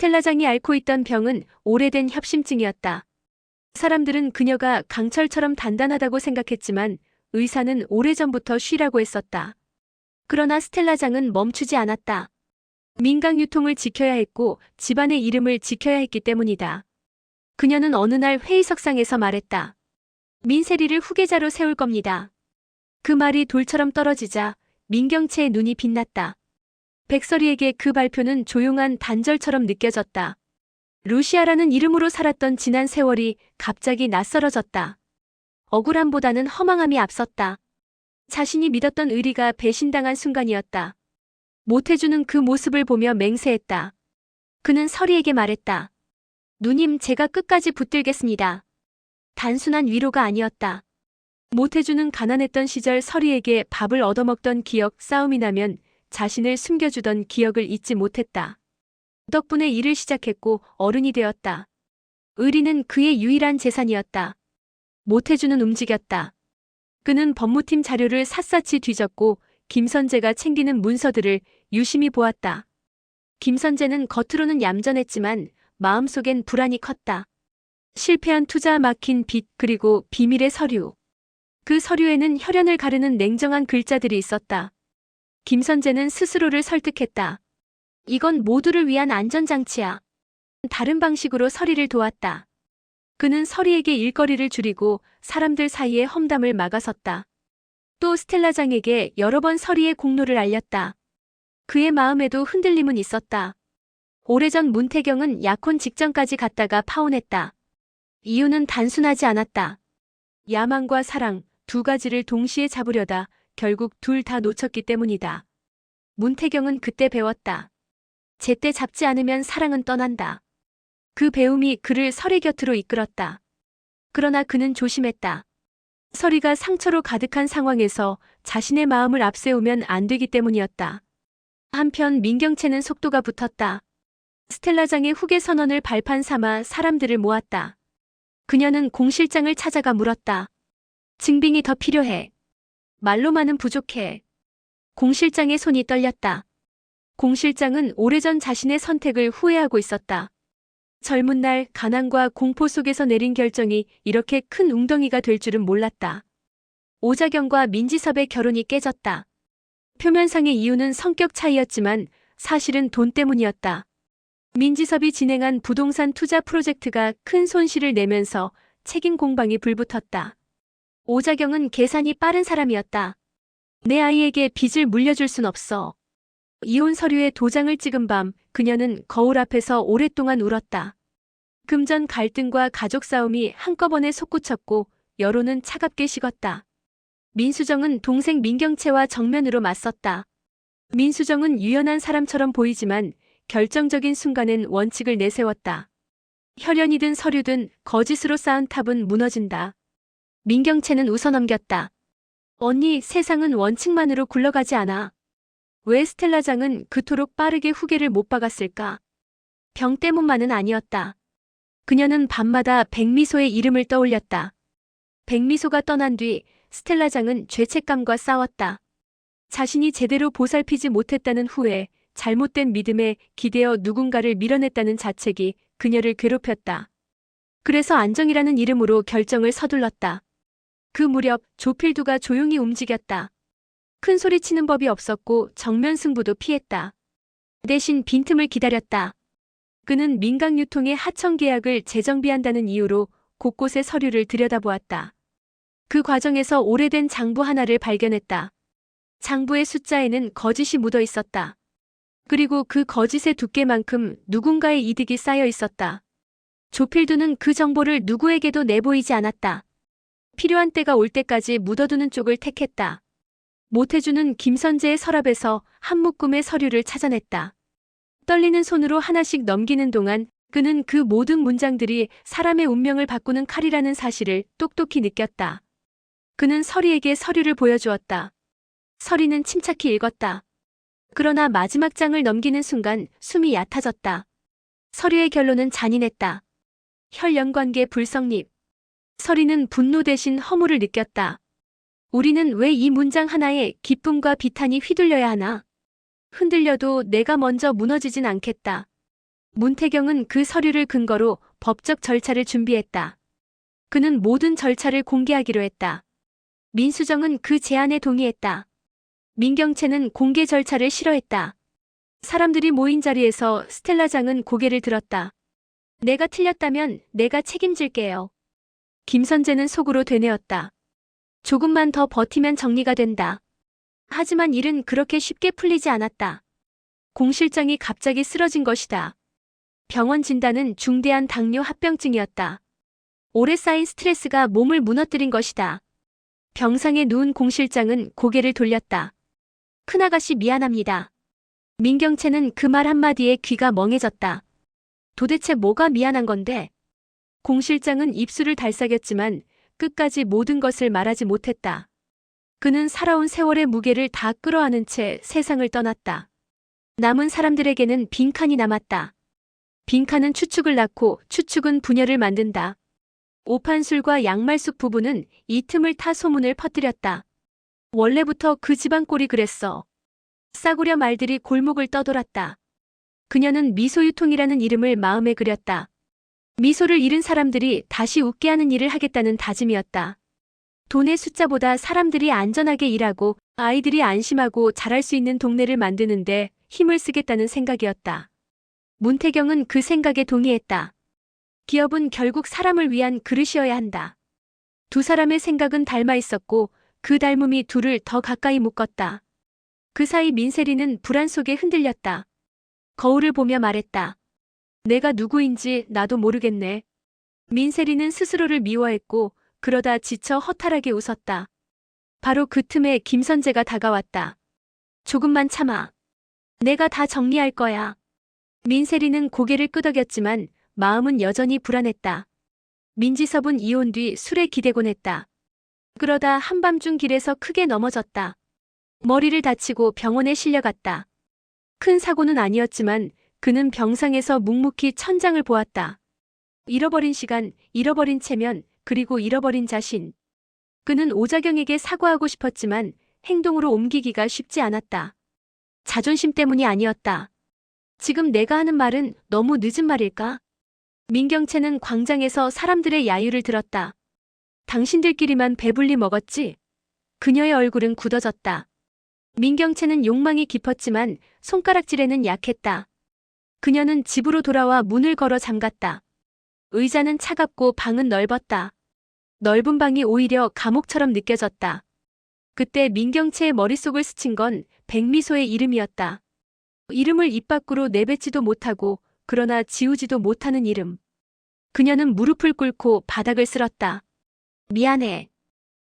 스텔라장이 앓고 있던 병은 오래된 협심증이었다. 사람들은 그녀가 강철처럼 단단하다고 생각했지만 의사는 오래전부터 쉬라고 했었다. 그러나 스텔라장은 멈추지 않았다. 민강 유통을 지켜야 했고 집안의 이름을 지켜야 했기 때문이다. 그녀는 어느 날 회의석상에서 말했다. 민세리를 후계자로 세울 겁니다. 그 말이 돌처럼 떨어지자 민경채의 눈이 빛났다. 백설이에게 그 발표는 조용한 단절처럼 느껴졌다. 루시아라는 이름으로 살았던 지난 세월이 갑자기 낯설어졌다. 억울함보다는 허망함이 앞섰다. 자신이 믿었던 의리가 배신당한 순간이었다. 못해주는 그 모습을 보며 맹세했다. 그는 서리에게 말했다. 누님, 제가 끝까지 붙들겠습니다. 단순한 위로가 아니었다. 못해주는 가난했던 시절 서리에게 밥을 얻어먹던 기억 싸움이 나면 자신을 숨겨주던 기억을 잊지 못했다. 덕분에 일을 시작했고 어른이 되었다. 의리는 그의 유일한 재산이었다. 못해주는 움직였다. 그는 법무팀 자료를 샅샅이 뒤졌고 김선재가 챙기는 문서들을 유심히 보았다. 김선재는 겉으로는 얌전했지만 마음속엔 불안이 컸다. 실패한 투자 막힌 빚 그리고 비밀의 서류. 그 서류에는 혈연을 가르는 냉정한 글자들이 있었다. 김선재는 스스로를 설득했다. 이건 모두를 위한 안전장치야. 다른 방식으로 서리를 도왔다. 그는 서리에게 일거리를 줄이고 사람들 사이에 험담을 막아섰다. 또 스텔라장에게 여러 번 서리의 공로를 알렸다. 그의 마음에도 흔들림은 있었다. 오래전 문태경은 약혼 직전까지 갔다가 파혼했다. 이유는 단순하지 않았다. 야망과 사랑 두 가지를 동시에 잡으려다 결국 둘 다 놓쳤기 때문이다. 문태경은 그때 배웠다. 제때 잡지 않으면 사랑은 떠난다. 그 배움이 그를 설의 곁으로 이끌었다. 그러나 그는 조심했다. 설이가 상처로 가득한 상황에서 자신의 마음을 앞세우면 안 되기 때문이었다. 한편 민경채는 속도가 붙었다. 스텔라장의 후계 선언을 발판 삼아 사람들을 모았다. 그녀는 공 실장을 찾아가 물었다. 증빙이 더 필요해. 말로만은 부족해. 공 실장의 손이 떨렸다. 공 실장은 오래전 자신의 선택을 후회하고 있었다. 젊은 날 가난과 공포 속에서 내린 결정이 이렇게 큰 웅덩이가 될 줄은 몰랐다. 오자경과 민지섭의 결혼이 깨졌다. 표면상의 이유는 성격 차이였지만 사실은 돈 때문이었다. 민지섭이 진행한 부동산 투자 프로젝트가 큰 손실을 내면서 책임 공방이 불붙었다. 오자경은 계산이 빠른 사람이었다. 내 아이에게 빚을 물려줄 순 없어. 이혼 서류에 도장을 찍은 밤 그녀는 거울 앞에서 오랫동안 울었다. 금전 갈등과 가족 싸움이 한꺼번에 솟구쳤고 여론은 차갑게 식었다. 민수정은 동생 민경채와 정면으로 맞섰다. 민수정은 유연한 사람처럼 보이지만 결정적인 순간엔 원칙을 내세웠다. 혈연이 든 서류든 거짓으로 쌓은 탑은 무너진다. 민경채는 웃어 넘겼다. 언니, 세상은 원칙만으로 굴러가지 않아. 왜 스텔라장은 그토록 빠르게 후계를 못 박았을까? 병 때문만은 아니었다. 그녀는 밤마다 백미소의 이름을 떠올렸다. 백미소가 떠난 뒤 스텔라장은 죄책감과 싸웠다. 자신이 제대로 보살피지 못했다는 후에 잘못된 믿음에 기대어 누군가를 밀어냈다는 자책이 그녀를 괴롭혔다. 그래서 안정이라는 이름으로 결정을 서둘렀다. 그 무렵 조필두가 조용히 움직였다. 큰 소리 치는 법이 없었고 정면 승부도 피했다. 대신 빈틈을 기다렸다. 그는 민간 유통의 하청 계약을 재정비한다는 이유로 곳곳에 서류를 들여다보았다. 그 과정에서 오래된 장부 하나를 발견했다. 장부의 숫자에는 거짓이 묻어 있었다. 그리고 그 거짓의 두께만큼 누군가의 이득이 쌓여 있었다. 조필두는 그 정보를 누구에게도 내보이지 않았다. 필요한 때가 올 때까지 묻어두는 쪽을 택했다. 못해주는 김선재의 서랍에서 한 묶음의 서류를 찾아냈다. 떨리는 손으로 하나씩 넘기는 동안 그는 그 모든 문장들이 사람의 운명을 바꾸는 칼이라는 사실을 똑똑히 느꼈다. 그는 서리에게 서류를 보여주었다. 서리는 침착히 읽었다. 그러나 마지막 장을 넘기는 순간 숨이 얕아졌다. 서류의 결론은 잔인했다. 혈연관계 불성립. 서리는 분노 대신 허물을 느꼈다. 우리는 왜 이 문장 하나에 기쁨과 비탄이 휘둘려야 하나? 흔들려도 내가 먼저 무너지진 않겠다. 문태경은 그 서류를 근거로 법적 절차를 준비했다. 그는 모든 절차를 공개하기로 했다. 민수정은 그 제안에 동의했다. 민경채는 공개 절차를 싫어했다. 사람들이 모인 자리에서 스텔라장은 고개를 들었다. 내가 틀렸다면 내가 책임질게요. 김선재는 속으로 되뇌었다. 조금만 더 버티면 정리가 된다. 하지만 일은 그렇게 쉽게 풀리지 않았다. 공 실장이 갑자기 쓰러진 것이다. 병원 진단은 중대한 당뇨 합병증이었다. 오래 쌓인 스트레스가 몸을 무너뜨린 것이다. 병상에 누운 공 실장은 고개를 돌렸다. 큰아가씨 미안합니다. 민경채는 그 말 한마디에 귀가 멍해졌다. 도대체 뭐가 미안한 건데? 공 실장은 입술을 달싹였지만 끝까지 모든 것을 말하지 못했다. 그는 살아온 세월의 무게를 다 끌어안은 채 세상을 떠났다. 남은 사람들에게는 빈칸이 남았다. 빈칸은 추측을 낳고 추측은 분열을 만든다. 오판술과 양말숙 부부는 이 틈을 타 소문을 퍼뜨렸다. 원래부터 그 집안 꼴이 그랬어. 싸구려 말들이 골목을 떠돌았다. 그녀는 미소유통이라는 이름을 마음에 그렸다. 미소를 잃은 사람들이 다시 웃게 하는 일을 하겠다는 다짐이었다. 돈의 숫자보다 사람들이 안전하게 일하고 아이들이 안심하고 자랄 수 있는 동네를 만드는데 힘을 쓰겠다는 생각이었다. 문태경은 그 생각에 동의했다. 기업은 결국 사람을 위한 그릇이어야 한다. 두 사람의 생각은 닮아 있었고 그 닮음이 둘을 더 가까이 묶었다. 그 사이 민세리는 불안 속에 흔들렸다. 거울을 보며 말했다. 내가 누구인지 나도 모르겠네. 민세리는 스스로를 미워했고 그러다 지쳐 허탈하게 웃었다. 바로 그 틈에 김선재가 다가왔다. 조금만 참아. 내가 다 정리할 거야. 민세리는 고개를 끄덕였지만 마음은 여전히 불안했다. 민지섭은 이혼 뒤 술에 기대곤 했다. 그러다 한밤중 길에서 크게 넘어졌다. 머리를 다치고 병원에 실려갔다. 큰 사고는 아니었지만 그는 병상에서 묵묵히 천장을 보았다. 잃어버린 시간, 잃어버린 체면, 그리고 잃어버린 자신. 그는 오자경에게 사과하고 싶었지만 행동으로 옮기기가 쉽지 않았다. 자존심 때문이 아니었다. 지금 내가 하는 말은 너무 늦은 말일까? 민경채는 광장에서 사람들의 야유를 들었다. 당신들끼리만 배불리 먹었지? 그녀의 얼굴은 굳어졌다. 민경채는 욕망이 깊었지만 손가락질에는 약했다. 그녀는 집으로 돌아와 문을 걸어 잠갔다. 의자는 차갑고 방은 넓었다. 넓은 방이 오히려 감옥처럼 느껴졌다. 그때 민경채의 머릿속을 스친 건 백미소의 이름이었다. 이름을 입 밖으로 내뱉지도 못하고 그러나 지우지도 못하는 이름. 그녀는 무릎을 꿇고 바닥을 쓸었다. 미안해.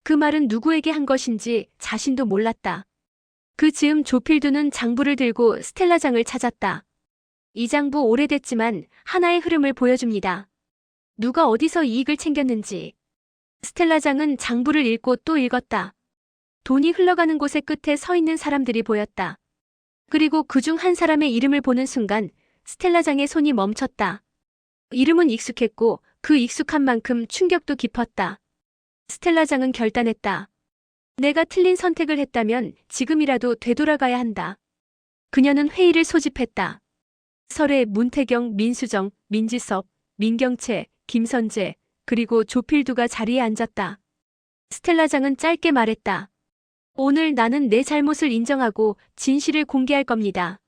그 말은 누구에게 한 것인지 자신도 몰랐다. 그 즈음 조필두는 장부를 들고 스텔라장을 찾았다. 이 장부 오래됐지만 하나의 흐름을 보여줍니다. 누가 어디서 이익을 챙겼는지. 스텔라장은 장부를 읽고 또 읽었다. 돈이 흘러가는 곳의 끝에 서 있는 사람들이 보였다. 그리고 그 중 한 사람의 이름을 보는 순간 스텔라장의 손이 멈췄다. 이름은 익숙했고 그 익숙한 만큼 충격도 깊었다. 스텔라장은 결단했다. 내가 틀린 선택을 했다면 지금이라도 되돌아가야 한다. 그녀는 회의를 소집했다. 설에 문태경, 민수정, 민지섭, 민경채, 김선재, 그리고 조필두가 자리에 앉았다. 스텔라장은 짧게 말했다. 오늘 나는 내 잘못을 인정하고 진실을 공개할 겁니다.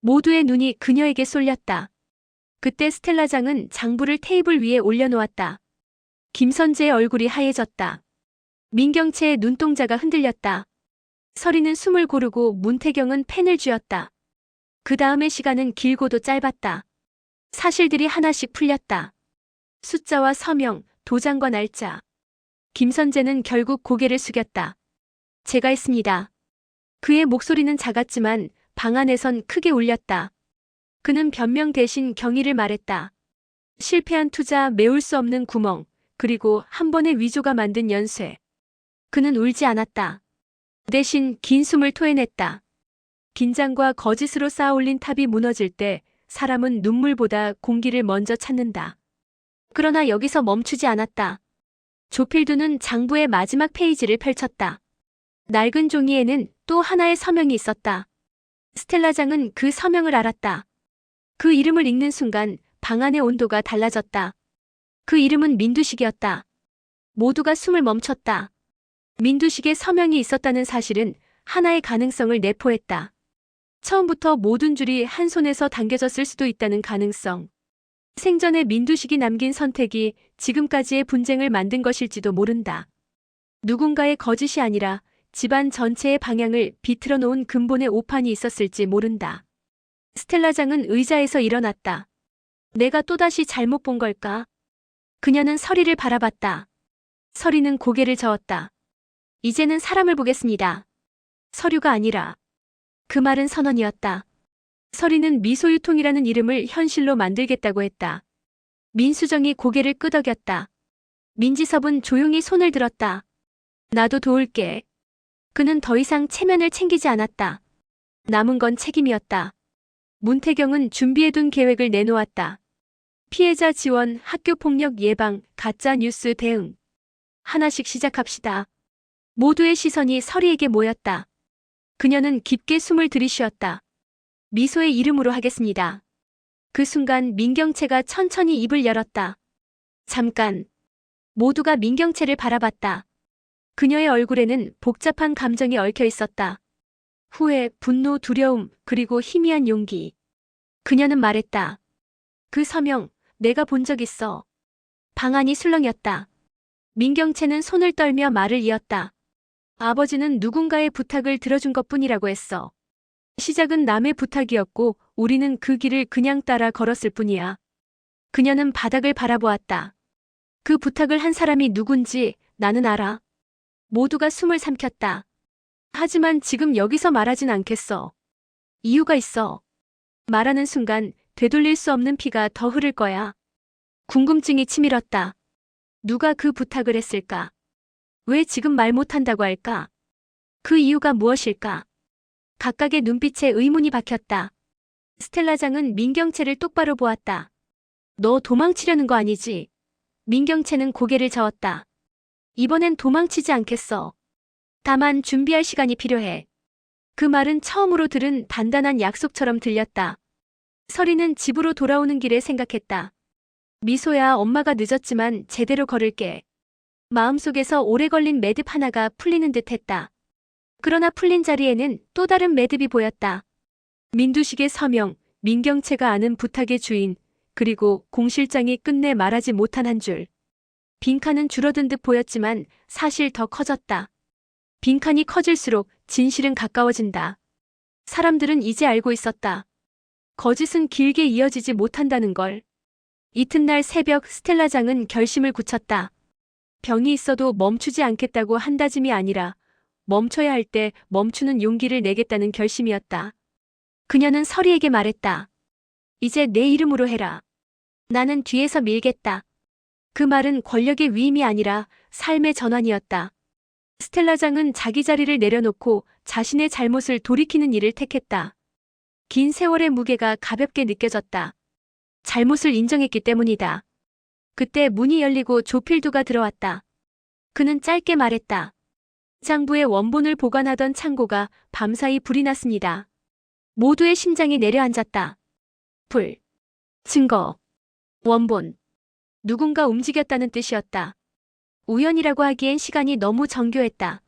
모두의 눈이 그녀에게 쏠렸다. 그때 스텔라장은 장부를 테이블 위에 올려놓았다. 김선재의 얼굴이 하얘졌다. 민경채의 눈동자가 흔들렸다. 서리는 숨을 고르고 문태경은 펜을 쥐었다. 그 다음의 시간은 길고도 짧았다. 사실들이 하나씩 풀렸다. 숫자와 서명, 도장과 날짜. 김선재는 결국 고개를 숙였다. 제가 했습니다. 그의 목소리는 작았지만 방 안에선 크게 울렸다. 그는 변명 대신 경위를 말했다. 실패한 투자, 메울 수 없는 구멍, 그리고 한 번의 위조가 만든 연쇄. 그는 울지 않았다. 대신 긴 숨을 토해냈다. 긴장과 거짓으로 쌓아올린 탑이 무너질 때 사람은 눈물보다 공기를 먼저 찾는다. 그러나 여기서 멈추지 않았다. 조필두는 장부의 마지막 페이지를 펼쳤다. 낡은 종이에는 또 하나의 서명이 있었다. 스텔라장은 그 서명을 알았다. 그 이름을 읽는 순간 방 안의 온도가 달라졌다. 그 이름은 민두식이었다. 모두가 숨을 멈췄다. 민두식의 서명이 있었다는 사실은 하나의 가능성을 내포했다. 처음부터 모든 줄이 한 손에서 당겨졌을 수도 있다는 가능성. 생전에 민두식이 남긴 선택이 지금까지의 분쟁을 만든 것일지도 모른다. 누군가의 거짓이 아니라 집안 전체의 방향을 비틀어 놓은 근본의 오판이 있었을지 모른다. 스텔라장은 의자에서 일어났다. 내가 또다시 잘못 본 걸까? 그녀는 서리를 바라봤다. 서리는 고개를 저었다. 이제는 사람을 보겠습니다. 서류가 아니라. 그 말은 선언이었다. 서리는 미소유통이라는 이름을 현실로 만들겠다고 했다. 민수정이 고개를 끄덕였다. 민지섭은 조용히 손을 들었다. 나도 도울게. 그는 더 이상 체면을 챙기지 않았다. 남은 건 책임이었다. 문태경은 준비해둔 계획을 내놓았다. 피해자 지원, 학교폭력 예방, 가짜 뉴스 대응. 하나씩 시작합시다. 모두의 시선이 서리에게 모였다. 그녀는 깊게 숨을 들이쉬었다. 미소의 이름으로 하겠습니다. 그 순간 민경채가 천천히 입을 열었다. 잠깐. 모두가 민경채를 바라봤다. 그녀의 얼굴에는 복잡한 감정이 얽혀 있었다. 후회, 분노, 두려움, 그리고 희미한 용기. 그녀는 말했다. 그 서명, 내가 본 적 있어. 방안이 술렁였다. 민경채는 손을 떨며 말을 이었다. 아버지는 누군가의 부탁을 들어준 것 뿐이라고 했어. 시작은 남의 부탁이었고 우리는 그 길을 그냥 따라 걸었을 뿐이야. 그녀는 바닥을 바라보았다. 그 부탁을 한 사람이 누군지 나는 알아. 모두가 숨을 삼켰다. 하지만 지금 여기서 말하진 않겠어. 이유가 있어. 말하는 순간 되돌릴 수 없는 피가 더 흐를 거야. 궁금증이 치밀었다. 누가 그 부탁을 했을까? 왜 지금 말 못한다고 할까? 그 이유가 무엇일까? 각각의 눈빛에 의문이 박혔다. 스텔라장은 민경채를 똑바로 보았다. 너 도망치려는 거 아니지? 민경채는 고개를 저었다. 이번엔 도망치지 않겠어. 다만 준비할 시간이 필요해. 그 말은 처음으로 들은 단단한 약속처럼 들렸다. 서리는 집으로 돌아오는 길에 생각했다. 미소야 엄마가 늦었지만 제대로 걸을게. 마음속에서 오래 걸린 매듭 하나가 풀리는 듯 했다. 그러나 풀린 자리에는 또 다른 매듭이 보였다. 민두식의 서명, 민경채가 아는 부탁의 주인, 그리고 공 실장이 끝내 말하지 못한 한 줄. 빈칸은 줄어든 듯 보였지만 사실 더 커졌다. 빈칸이 커질수록 진실은 가까워진다. 사람들은 이제 알고 있었다. 거짓은 길게 이어지지 못한다는 걸. 이튿날 새벽 스텔라장은 결심을 굳혔다. 병이 있어도 멈추지 않겠다고 한 다짐이 아니라 멈춰야 할 때 멈추는 용기를 내겠다는 결심이었다. 그녀는 서리에게 말했다. 이제 내 이름으로 해라. 나는 뒤에서 밀겠다. 그 말은 권력의 위임이 아니라 삶의 전환이었다. 스텔라장은 자기 자리를 내려놓고 자신의 잘못을 돌이키는 일을 택했다. 긴 세월의 무게가 가볍게 느껴졌다. 잘못을 인정했기 때문이다. 그때 문이 열리고 조필두가 들어왔다. 그는 짧게 말했다. 장부의 원본을 보관하던 창고가 밤사이 불이 났습니다. 모두의 심장이 내려앉았다. 불. 증거. 원본. 누군가 움직였다는 뜻이었다. 우연이라고 하기엔 시간이 너무 정교했다.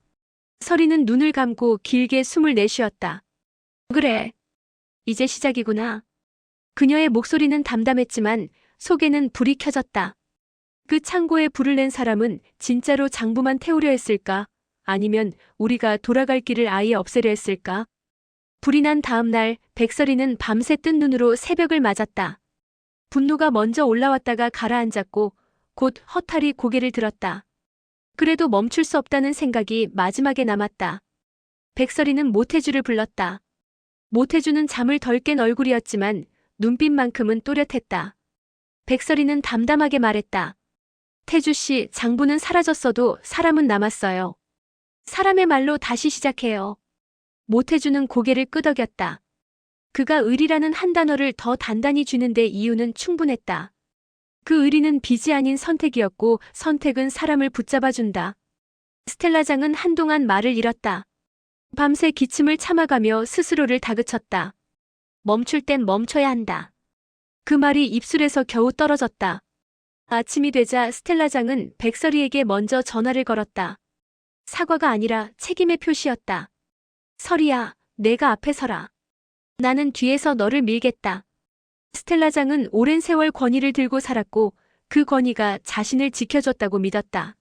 서리는 눈을 감고 길게 숨을 내쉬었다. 그래. 이제 시작이구나. 그녀의 목소리는 담담했지만 속에는 불이 켜졌다. 그 창고에 불을 낸 사람은 진짜로 장부만 태우려 했을까? 아니면 우리가 돌아갈 길을 아예 없애려 했을까? 불이 난 다음 날 백설이는 밤새 뜬 눈으로 새벽을 맞았다. 분노가 먼저 올라왔다가 가라앉았고 곧 허탈이 고개를 들었다. 그래도 멈출 수 없다는 생각이 마지막에 남았다. 백설이는 모태주를 불렀다. 모태주는 잠을 덜 깬 얼굴이었지만 눈빛만큼은 또렷했다. 백설이는 담담하게 말했다. 태주 씨, 장부는 사라졌어도 사람은 남았어요. 사람의 말로 다시 시작해요. 모태주는 고개를 끄덕였다. 그가 의리라는 한 단어를 더 단단히 주는데 이유는 충분했다. 그 의리는 빚이 아닌 선택이었고 선택은 사람을 붙잡아준다. 스텔라장은 한동안 말을 잃었다. 밤새 기침을 참아가며 스스로를 다그쳤다. 멈출 땐 멈춰야 한다. 그 말이 입술에서 겨우 떨어졌다. 아침이 되자 스텔라장은 백설이에게 먼저 전화를 걸었다. 사과가 아니라 책임의 표시였다. 설이야, 내가 앞에 서라. 나는 뒤에서 너를 밀겠다. 스텔라장은 오랜 세월 권위를 들고 살았고 그 권위가 자신을 지켜줬다고 믿었다.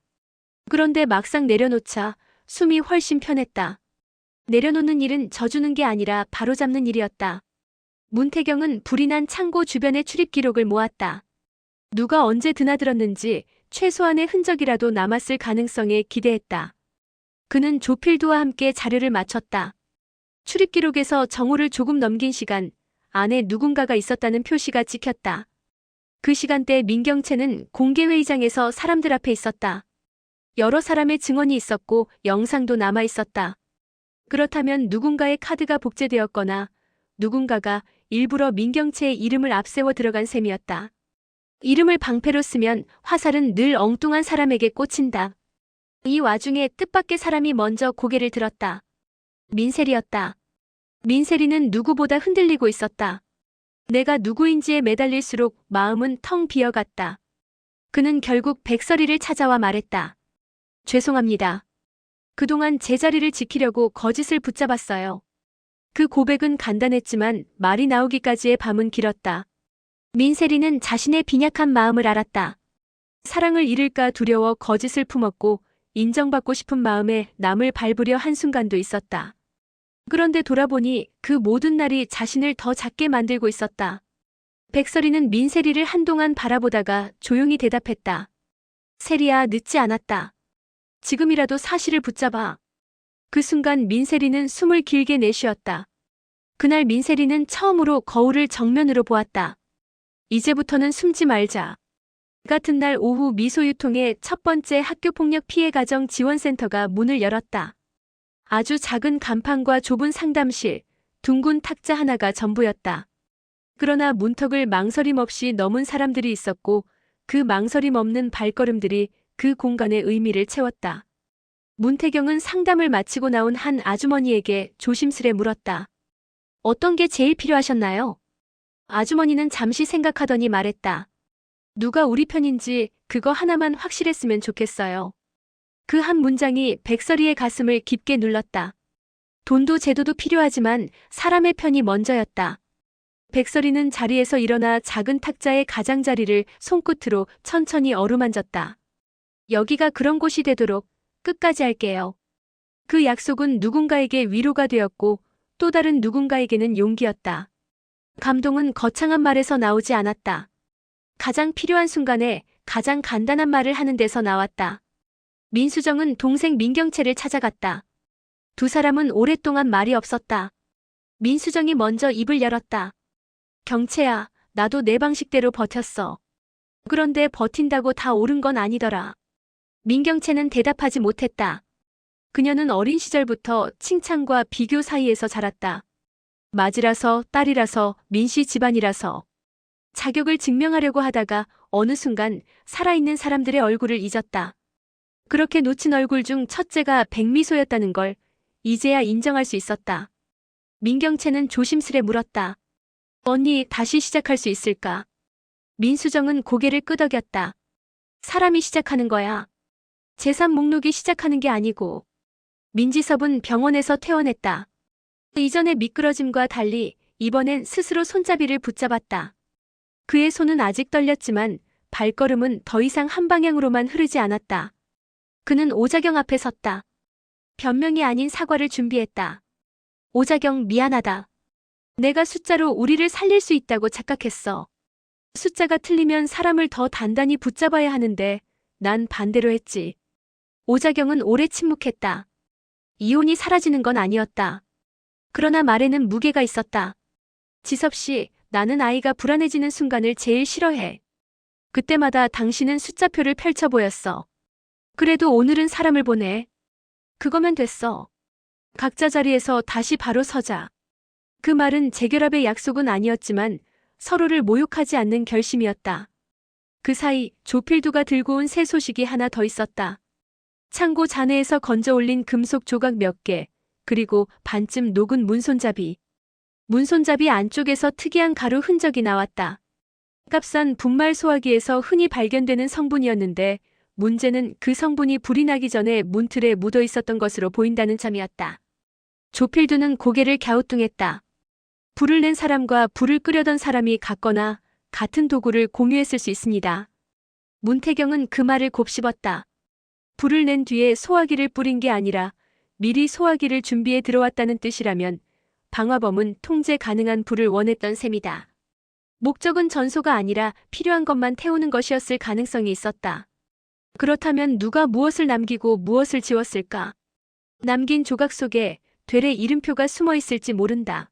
그런데 막상 내려놓자 숨이 훨씬 편했다. 내려놓는 일은 져주는 게 아니라 바로잡는 일이었다. 문태경은 불이 난 창고 주변의 출입 기록을 모았다. 누가 언제 드나들었는지 최소한의 흔적이라도 남았을 가능성에 기대했다. 그는 조필두와 함께 자료를 맞췄다. 출입 기록에서 정오를 조금 넘긴 시간, 안에 누군가가 있었다는 표시가 찍혔다. 그 시간대 민경채는 공개회의장에서 사람들 앞에 있었다. 여러 사람의 증언이 있었고 영상도 남아 있었다. 그렇다면 누군가의 카드가 복제되었거나 누군가가 일부러 민경채의 이름을 앞세워 들어간 셈이었다. 이름을 방패로 쓰면 화살은 늘 엉뚱한 사람에게 꽂힌다. 이 와중에 뜻밖의 사람이 먼저 고개를 들었다. 민셀이었다. 민셀이는 누구보다 흔들리고 있었다. 내가 누구인지에 매달릴수록 마음은 텅 비어갔다. 그는 결국 백설이를 찾아와 말했다. 죄송합니다. 그동안 제자리를 지키려고 거짓을 붙잡았어요. 그 고백은 간단했지만 말이 나오기까지의 밤은 길었다. 민세리는 자신의 빈약한 마음을 알았다. 사랑을 잃을까 두려워 거짓을 품었고 인정받고 싶은 마음에 남을 밟으려 한순간도 있었다. 그런데 돌아보니 그 모든 날이 자신을 더 작게 만들고 있었다. 백설이는 민세리를 한동안 바라보다가 조용히 대답했다. 세리야 늦지 않았다. 지금이라도 사실을 붙잡아. 그 순간 민세리는 숨을 길게 내쉬었다. 그날 민세리는 처음으로 거울을 정면으로 보았다. 이제부터는 숨지 말자. 같은 날 오후 미소유통의 첫 번째 학교폭력 피해 가정 지원센터가 문을 열었다. 아주 작은 간판과 좁은 상담실, 둥근 탁자 하나가 전부였다. 그러나 문턱을 망설임 없이 넘은 사람들이 있었고 그 망설임 없는 발걸음들이 그 공간의 의미를 채웠다. 문태경은 상담을 마치고 나온 한 아주머니에게 조심스레 물었다. 어떤 게 제일 필요하셨나요? 아주머니는 잠시 생각하더니 말했다. 누가 우리 편인지 그거 하나만 확실했으면 좋겠어요. 그 한 문장이 백설이의 가슴을 깊게 눌렀다. 돈도 제도도 필요하지만 사람의 편이 먼저였다. 백설이는 자리에서 일어나 작은 탁자의 가장자리를 손끝으로 천천히 어루만졌다. 여기가 그런 곳이 되도록 끝까지 할게요. 그 약속은 누군가에게 위로가 되었고 또 다른 누군가에게는 용기였다. 감동은 거창한 말에서 나오지 않았다. 가장 필요한 순간에 가장 간단한 말을 하는 데서 나왔다. 민수정은 동생 민경채를 찾아갔다. 두 사람은 오랫동안 말이 없었다. 민수정이 먼저 입을 열었다. 경채야, 나도 내 방식대로 버텼어. 그런데 버틴다고 다 옳은 건 아니더라. 민경채는 대답하지 못했다. 그녀는 어린 시절부터 칭찬과 비교 사이에서 자랐다. 맞이라서, 딸이라서, 민씨 집안이라서. 자격을 증명하려고 하다가 어느 순간 살아있는 사람들의 얼굴을 잊었다. 그렇게 놓친 얼굴 중 첫째가 백미소였다는 걸 이제야 인정할 수 있었다. 민경채는 조심스레 물었다. 언니 다시 시작할 수 있을까? 민수정은 고개를 끄덕였다. 사람이 시작하는 거야. 재산 목록이 시작하는 게 아니고. 민지섭은 병원에서 퇴원했다. 이전의 미끄러짐과 달리 이번엔 스스로 손잡이를 붙잡았다. 그의 손은 아직 떨렸지만 발걸음은 더 이상 한 방향으로만 흐르지 않았다. 그는 오자경 앞에 섰다. 변명이 아닌 사과를 준비했다. 오자경 미안하다. 내가 숫자로 우리를 살릴 수 있다고 착각했어. 숫자가 틀리면 사람을 더 단단히 붙잡아야 하는데 난 반대로 했지. 오자경은 오래 침묵했다. 이혼이 사라지는 건 아니었다. 그러나 말에는 무게가 있었다. 지섭 씨, 나는 아이가 불안해지는 순간을 제일 싫어해. 그때마다 당신은 숫자표를 펼쳐 보였어. 그래도 오늘은 사람을 보내. 그거면 됐어. 각자 자리에서 다시 바로 서자. 그 말은 재결합의 약속은 아니었지만 서로를 모욕하지 않는 결심이었다. 그 사이 조필두가 들고 온 새 소식이 하나 더 있었다. 창고 잔해에서 건져 올린 금속 조각 몇 개, 그리고 반쯤 녹은 문손잡이. 문손잡이 안쪽에서 특이한 가루 흔적이 나왔다. 값싼 분말 소화기에서 흔히 발견되는 성분이었는데 문제는 그 성분이 불이 나기 전에 문틀에 묻어 있었던 것으로 보인다는 점이었다. 조필두는 고개를 갸우뚱했다. 불을 낸 사람과 불을 끄려던 사람이 같거나 같은 도구를 공유했을 수 있습니다. 문태경은 그 말을 곱씹었다. 불을 낸 뒤에 소화기를 뿌린 게 아니라 미리 소화기를 준비해 들어왔다는 뜻이라면 방화범은 통제 가능한 불을 원했던 셈이다. 목적은 전소가 아니라 필요한 것만 태우는 것이었을 가능성이 있었다. 그렇다면 누가 무엇을 남기고 무엇을 지웠을까? 남긴 조각 속에 되레 이름표가 숨어 있을지 모른다.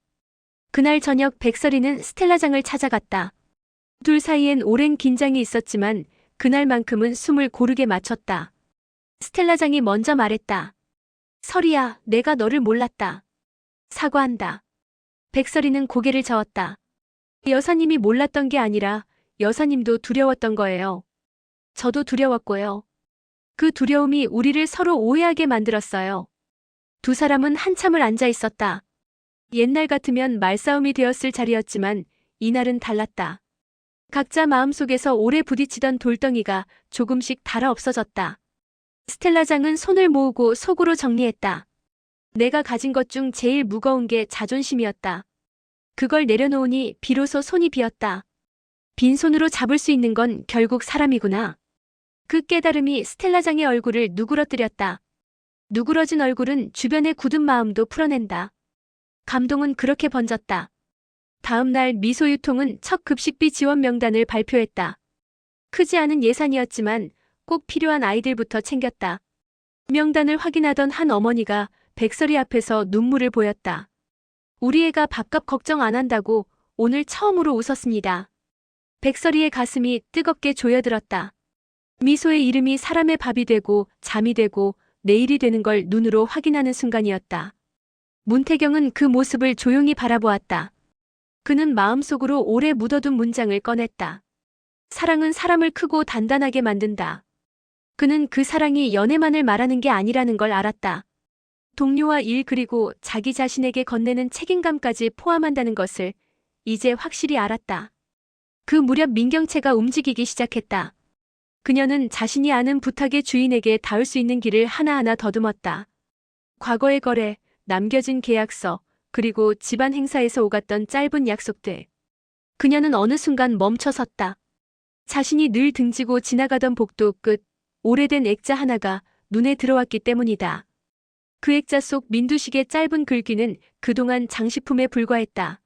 그날 저녁 백설이는 스텔라장을 찾아갔다. 둘 사이엔 오랜 긴장이 있었지만 그날만큼은 숨을 고르게 맞췄다. 스텔라장이 먼저 말했다. 설이야, 내가 너를 몰랐다. 사과한다. 백설이는 고개를 저었다. 여사님이 몰랐던 게 아니라 여사님도 두려웠던 거예요. 저도 두려웠고요. 그 두려움이 우리를 서로 오해하게 만들었어요. 두 사람은 한참을 앉아 있었다. 옛날 같으면 말싸움이 되었을 자리였지만 이날은 달랐다. 각자 마음속에서 오래 부딪히던 돌덩이가 조금씩 달아 없어졌다. 스텔라장은 손을 모으고 속으로 정리했다. 내가 가진 것 중 제일 무거운 게 자존심이었다. 그걸 내려놓으니 비로소 손이 비었다. 빈손으로 잡을 수 있는 건 결국 사람이구나. 그 깨달음이 스텔라장의 얼굴을 누그러뜨렸다. 누그러진 얼굴은 주변의 굳은 마음도 풀어낸다. 감동은 그렇게 번졌다. 다음 날 미소유통은 첫 급식비 지원 명단을 발표했다. 크지 않은 예산이었지만 꼭 필요한 아이들부터 챙겼다. 명단을 확인하던 한 어머니가 백설이 앞에서 눈물을 보였다. 우리 애가 밥값 걱정 안 한다고 오늘 처음으로 웃었습니다. 백설이의 가슴이 뜨겁게 조여들었다. 미소의 이름이 사람의 밥이 되고 잠이 되고 내일이 되는 걸 눈으로 확인하는 순간이었다. 문태경은 그 모습을 조용히 바라보았다. 그는 마음속으로 오래 묻어둔 문장을 꺼냈다. 사랑은 사람을 크고 단단하게 만든다. 그는 그 사랑이 연애만을 말하는 게 아니라는 걸 알았다. 동료와 일 그리고 자기 자신에게 건네는 책임감까지 포함한다는 것을 이제 확실히 알았다. 그 무렵 민경채가 움직이기 시작했다. 그녀는 자신이 아는 부탁의 주인에게 닿을 수 있는 길을 하나하나 더듬었다. 과거의 거래, 남겨진 계약서, 그리고 집안 행사에서 오갔던 짧은 약속들. 그녀는 어느 순간 멈춰섰다. 자신이 늘 등지고 지나가던 복도 끝, 오래된 액자 하나가 눈에 들어왔기 때문이다. 그 액자 속 민두식의 짧은 글귀는 그동안 장식품에 불과했다.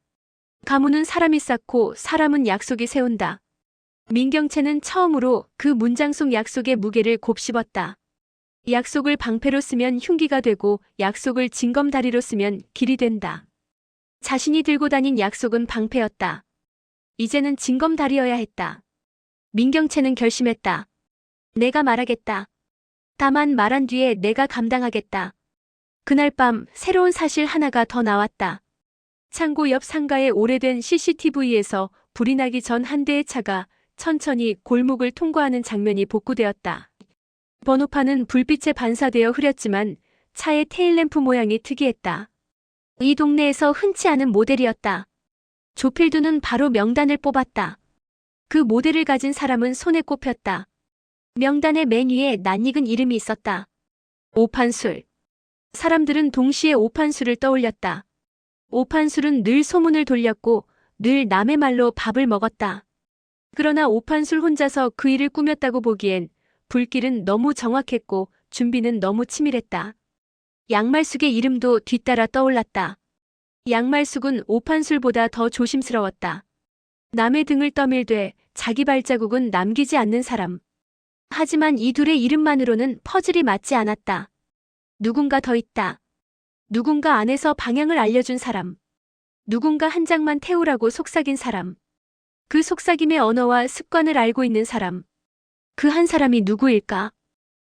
가문은 사람이 쌓고 사람은 약속이 세운다. 민경채는 처음으로 그 문장 속 약속의 무게를 곱씹었다. 약속을 방패로 쓰면 흉기가 되고 약속을 징검다리로 쓰면 길이 된다. 자신이 들고 다닌 약속은 방패였다. 이제는 징검다리여야 했다. 민경채는 결심했다. 내가 말하겠다. 다만 말한 뒤에 내가 감당하겠다. 그날 밤 새로운 사실 하나가 더 나왔다. 창고 옆 상가의 오래된 CCTV에서 불이 나기 전 한 대의 차가 천천히 골목을 통과하는 장면이 복구되었다. 번호판은 불빛에 반사되어 흐렸지만 차의 테일램프 모양이 특이했다. 이 동네에서 흔치 않은 모델이었다. 조필두는 바로 명단을 뽑았다. 그 모델을 가진 사람은 손에 꼽혔다. 명단의 맨 위에 낯익은 이름이 있었다. 오판술. 사람들은 동시에 오판술을 떠올렸다. 오판술은 늘 소문을 돌렸고 늘 남의 말로 밥을 먹었다. 그러나 오판술 혼자서 그 일을 꾸몄다고 보기엔 불길은 너무 정확했고 준비는 너무 치밀했다. 양말숙의 이름도 뒤따라 떠올랐다. 양말숙은 오판술보다 더 조심스러웠다. 남의 등을 떠밀되 자기 발자국은 남기지 않는 사람. 하지만 이 둘의 이름만으로는 퍼즐이 맞지 않았다. 누군가 더 있다. 누군가 안에서 방향을 알려준 사람. 누군가 한 장만 태우라고 속삭인 사람. 그 속삭임의 언어와 습관을 알고 있는 사람. 그 한 사람이 누구일까?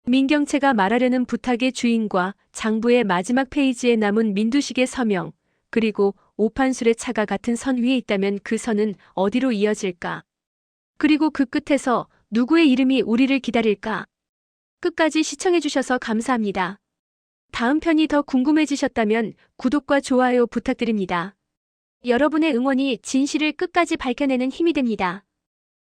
민경채가 말하려는 부탁의 주인과 장부의 마지막 페이지에 남은 민두식의 서명, 그리고 오판술의 차가 같은 선 위에 있다면 그 선은 어디로 이어질까? 그리고 그 끝에서 누구의 이름이 우리를 기다릴까? 끝까지 시청해주셔서 감사합니다. 다음 편이 더 궁금해지셨다면 구독과 좋아요 부탁드립니다. 여러분의 응원이 진실을 끝까지 밝혀내는 힘이 됩니다.